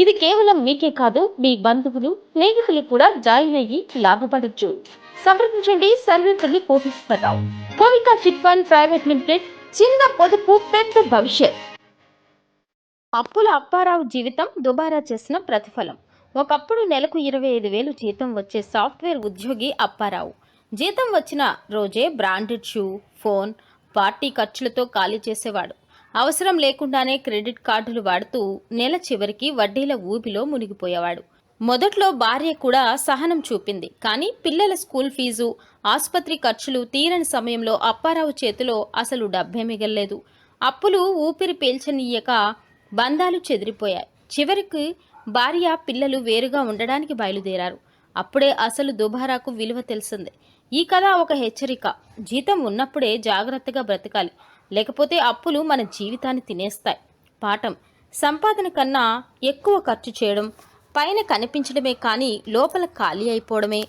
ఇది కేవలం మీకే కాదు మీ బంధువులు స్నేహితులు కూడా జాయిన్ అయ్యి లాభపడచ్చు. సంప్రదించండి సర్వీసులు పోషిస్తున్నాం కోవిక చిట్ ఫండ్ ప్రైవేట్ లిమిటెడ్ చిన్న పొదుపు పెద్ద భవిష్యత్. అప్పుల అప్పారావు జీవితం దుబారా చేసిన ప్రతిఫలం. ఒకప్పుడు నెలకు ఇరవై ఐదు వేలు జీతం వచ్చే సాఫ్ట్వేర్ ఉద్యోగి అప్పారావు. జీతం వచ్చిన రోజే బ్రాండెడ్ షూ ఫోన్ పార్టీ ఖర్చులతో ఖాళీ చేసేవాడు. అవసరం లేకుండానే క్రెడిట్ కార్డులు వాడుతూ నెల చివరికి వడ్డీల ఊబిలో మునిగిపోయేవాడు. మొదట్లో భార్య కూడా సహనం చూపింది. కానీ పిల్లల స్కూల్ ఫీజు ఆసుపత్రి ఖర్చులు తీరని సమయంలో అప్పారావు చేతిలో అసలు డబ్బే మిగల్లేదు. అప్పులు ఊపిరి పీల్చనీయక బంధాలు చెదిరిపోయాయి. చివరికి భార్య పిల్లలు వేరుగా ఉండడానికి బయలుదేరారు. అప్పుడే అసలు దుబారాకు విలువ తెలిసింది. ఈ కథ ఒక హెచ్చరిక. జీతం ఉన్నప్పుడే జాగ్రత్తగా బ్రతకాలి. లేకపోతే అప్పులు మన జీవితాన్ని తినేస్తాయి. పాఠం. సంపాదన కన్నా ఎక్కువ ఖర్చు చేయడం పైన కనిపించడమే కానీ లోపల ఖాళీ అయిపోవడమే